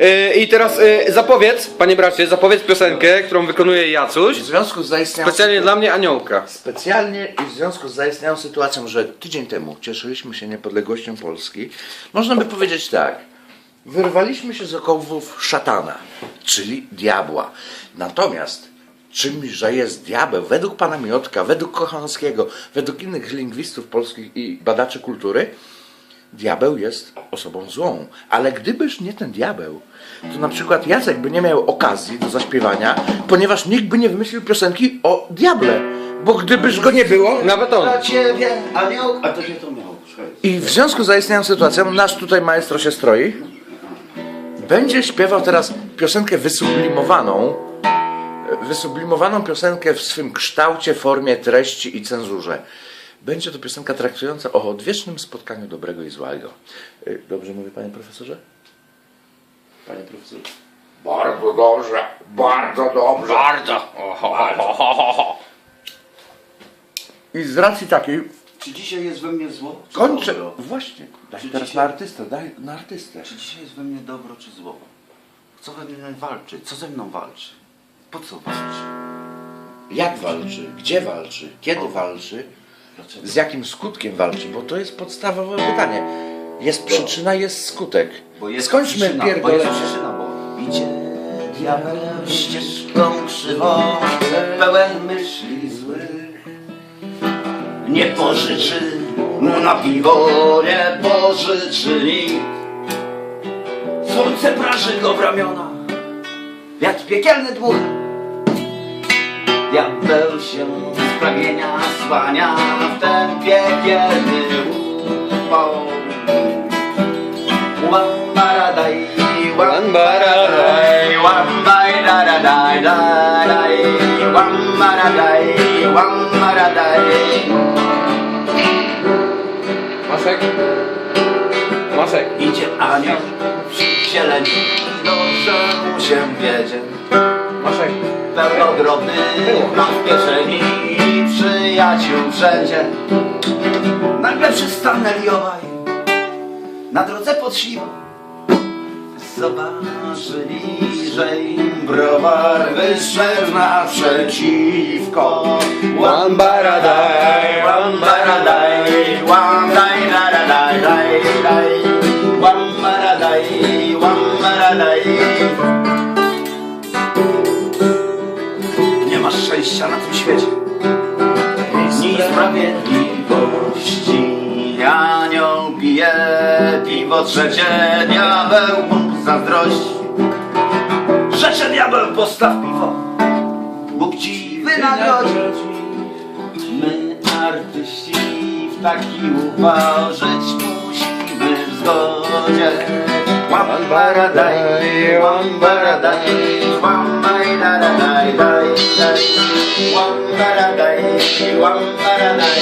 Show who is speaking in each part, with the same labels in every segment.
Speaker 1: Yy, I teraz yy, zapowiedz, panie bracie, zapowiedz piosenkę, którą wykonuje Jacuś.
Speaker 2: W związku z zaistniałą
Speaker 1: Specjalnie dla mnie Aniołka.
Speaker 2: Specjalnie i w związku z zaistniałą sytuacją, że tydzień temu cieszyliśmy się niepodległością Polski, można by powiedzieć tak. Wyrwaliśmy się z okowów szatana, czyli diabła. Natomiast czymś, że jest diabeł, według pana Miotka, według Kochanowskiego, według innych lingwistów polskich i badaczy kultury, diabeł jest osobą złą. Ale gdybyż nie ten diabeł, to na przykład Jacek by nie miał okazji do zaśpiewania, ponieważ nikt by nie wymyślił piosenki o diable. Bo gdybyż go nie było,
Speaker 1: Nawet on.
Speaker 3: Dla ciebie, anioł, a to nie to miał. słuchaj.
Speaker 2: i w związku z zaistniałą sytuacją, nasz tutaj maestro się stroi, będzie śpiewał teraz piosenkę wysublimowaną, wysublimowaną piosenkę w swym kształcie, formie, treści i cenzurze. Będzie to piosenka traktująca o odwiecznym spotkaniu dobrego i złego. Y, Dobrze mówię, panie profesorze? Panie profesorze? Bardzo dobrze, bardzo dobrze.
Speaker 1: Bardzo.
Speaker 2: I z racji takiej
Speaker 3: Czy dzisiaj jest we mnie zło? Czy
Speaker 2: kończę.
Speaker 3: Dobro?
Speaker 2: Właśnie, daj
Speaker 3: Czy
Speaker 2: teraz
Speaker 3: dzisiaj-
Speaker 2: na artystę, daj na artystę.
Speaker 3: Czy dzisiaj jest we mnie dobro, czy zło? Co we mnie walczy? Co ze mną walczy? Po co walczy?
Speaker 2: Jak walczy? Gdzie walczy? Kiedy walczy? Z jakim skutkiem walczy? Bo to jest podstawowe pytanie. Jest przyczyna, jest skutek.
Speaker 3: Bo jest
Speaker 2: Skończmy
Speaker 3: przyczyna, bo jest przyczyna, bo idzie diabeł ścieżką krzywą, pełen myśli złych. Nie pożyczy mu na piwo, nie pożyczy nikt. Słońce praży go w ramiona, wiatr piekielny dmucha. Diabeł się z pragnienia słania w ten piekielny upał. Wambaradaj, wambaradaj, wambaradaj, daj, wambaradaj, wambaradaj.
Speaker 1: Maszek? Maszek.
Speaker 3: Idzie anioł w zieleni, dobrze mu się wiedzie.
Speaker 1: Maszek.
Speaker 3: Pełno drobnych ma w kieszeni i przyjaciół wszędzie. Nagle przystanęli obaj na drodze pod siłą. Zobaczyli, że im browar wyszedł naprzeciwko.
Speaker 1: Wambaradaj,
Speaker 3: wambaradaj, wamdaj, daradaj, daj, daj. Wambaradaj, wambaradaj. Szczęścia na tym świecie. Ni sprawiedliwości. Anioł pije piwo trzecie Diabeł mu zazdrości. Rzecze diabeł postaw piwo. Bóg ci wynagrodzi. My artyści w taki upał żyć musimy w zgodzie. Wambaradaj, wambaradaj, wambaradaj, daj, daj Wambaradaj, wambaradaj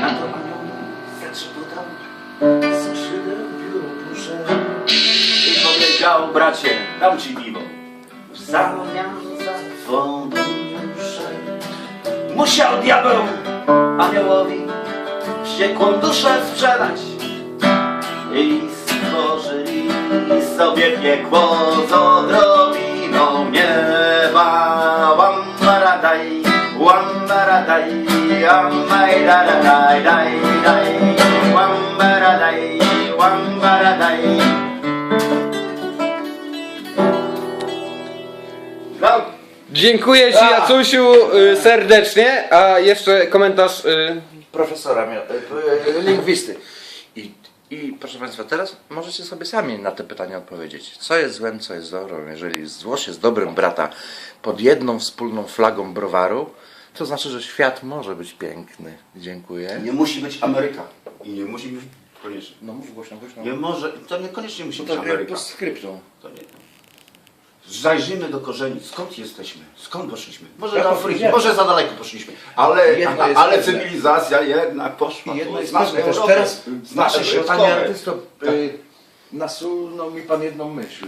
Speaker 3: Na to anioł zatrzepotał za szydełbiu puszę I powiedział bracie, dam ci piwo. W zamian za twą duszę. Musiał diabeł aniołowi wściekłą duszę sprzedać. I sobie piekło z odrobiną nieba. Wambaradaj, wambaradaj, wambaradaj, daj, daj, wambaradaj, wambaradaj.
Speaker 1: Dziękuję Ci
Speaker 2: A.
Speaker 1: Jacusiu y, serdecznie, a jeszcze komentarz y,
Speaker 2: Profesora, y, y, lingwisty. I, proszę Państwa, teraz możecie sobie sami na te pytania odpowiedzieć. Co jest złem, co jest dobrem? Jeżeli złość jest dobrym brata pod jedną wspólną flagą browaru, to znaczy, że świat może być piękny. Dziękuję.
Speaker 3: nie musi być Ameryka i nie musi być koniecznie.
Speaker 2: No mów głośno, głośno.
Speaker 3: Nie może, to niekoniecznie musi być
Speaker 2: To jak
Speaker 3: Ameryka.
Speaker 2: po skryptum.
Speaker 3: To nie. Zajrzyjmy do korzeni, skąd jesteśmy, skąd poszliśmy. Może do Afryki, może za daleko poszliśmy, ale, ale
Speaker 2: pewne.
Speaker 3: cywilizacja jednak poszła.
Speaker 2: I jedno jest ważne też. Teraz,
Speaker 3: znasz
Speaker 2: się,
Speaker 3: Europę.
Speaker 2: panie artysto, y, nasunął mi pan jedną myśl.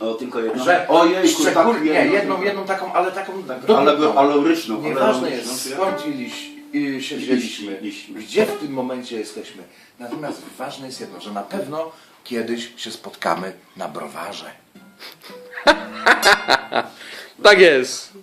Speaker 3: O, tylko jedno.
Speaker 2: Że
Speaker 3: Ojej,
Speaker 2: szczególnie, nie, jedną, jedną taką, ale taką
Speaker 3: ale, ale ryczną.
Speaker 2: Nieważne
Speaker 3: ale
Speaker 2: jest skąd i się wzięliśmy. Gdzie w tym momencie jesteśmy? Natomiast ważne jest jedno, że na pewno kiedyś się spotkamy na browarze.
Speaker 1: Tak jest.